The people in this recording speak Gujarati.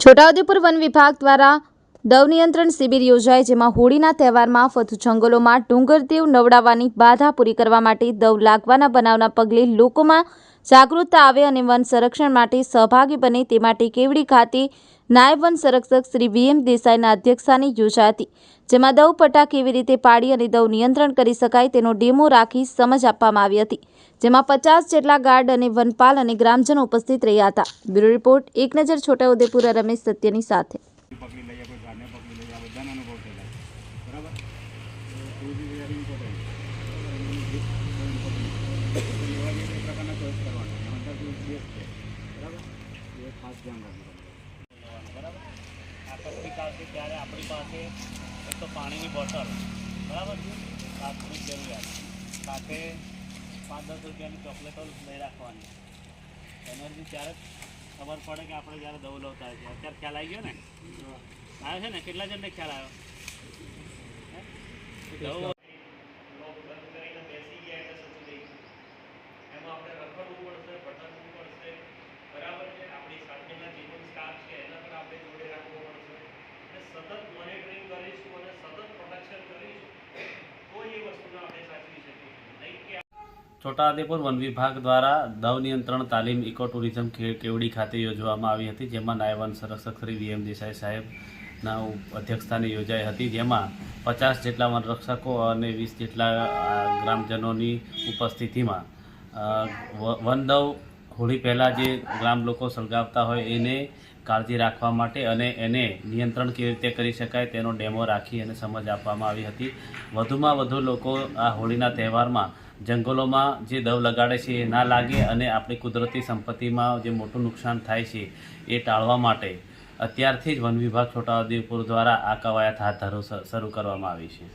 છોટાઉદેપુર વન વિભાગ દ્વારા દવ નિયંત્રણ શિબિર યોજાય, જેમાં હોળીના તહેવારમાં ફથુ જંગલોમાં ડુંગરદેવ નવડાવવાની બાધા પૂરી કરવા માટે દવ લાગવાના બનાવના પગલે લોકોમાં જાગૃતતા આવે અને વન સંરક્ષણ માટે સહભાગી બને તે માટે કેવડી ખાતે નાયબ વન સંરક્ષક શ્રી વીએમ દેસાઈના અધ્યક્ષસ્થાને યોજાઈ હતી, જેમાં દવ પટ્ટા કેવી રીતે પાડી અને દવ નિયંત્રણ કરી શકાય તેનો ડેમો રાખી સમજ આપવામાં આવી હતી, જેમાં પચાસ જેટલા ગાર્ડ અને વનપાલ અને ગ્રામજનો ઉપસ્થિત રહ્યા હતા. બ્યુરો રિપોર્ટ એક નજર છોટાઉદેપુર, રમેશ સત્યની સાથે. વેરી ઇમ્પોર્ટન્ટ એવા બી કઈ પ્રકારના ચોઈસ કરવાના અંદર બી સેફ છે બરાબર એ ખાસ ધ્યાન રાખવું બરાબર આ તકલીફ આવશે ત્યારે આપણી પાસે એક તો પાણીની બોટલ બરાબર છે આ થોડી જરૂરિયાત સાથે પાંચ દસ રૂપિયાની ચોકલેટો લઈ રાખવાની એનર્જી ત્યારે જ ખબર પડે કે આપણે જ્યારે દવ લવતા હોય છે અત્યારે ખ્યાલ આવી ગયો ને આવ્યો છે ને કેટલા જણને ખ્યાલ આવ્યો હે? દવ છોટાઉદેપુર વન વિભાગ દ્વારા દવ નિયંત્રણ તાલીમ ઇકો ટુરિઝમ કેવડી ખાતે યોજવામાં આવી હતી, જેમાં નાયબ વન શ્રી વીએમ દેસાઈ સાહેબના અધ્યક્ષસ્થાને યોજાઈ હતી, જેમાં પચાસ જેટલા વનરક્ષકો અને વીસ જેટલા ગ્રામજનોની ઉપસ્થિતિમાં વન દવ હોળી પહેલાં જે ગ્રામ લોકો સળગાવતા હોય એને કાળજી રાખવા માટે અને એને નિયંત્રણ કેવી રીતે કરી શકાય તેનો ડેમો રાખી અને સમજ આપવામાં આવી હતી. વધુમાં વધુ લોકો આ હોળીના તહેવારમાં જંગલોમાં જે દવ લગાડે છે એ ના લાગે અને આપણી કુદરતી સંપત્તિમાં જે મોટું નુકસાન થાય છે એ ટાળવા માટે અત્યારથી જ વન વિભાગ છોટાઉદેપુર દ્વારા આ કવાયત હાથ ધરો શરૂ કરવામાં આવી છે.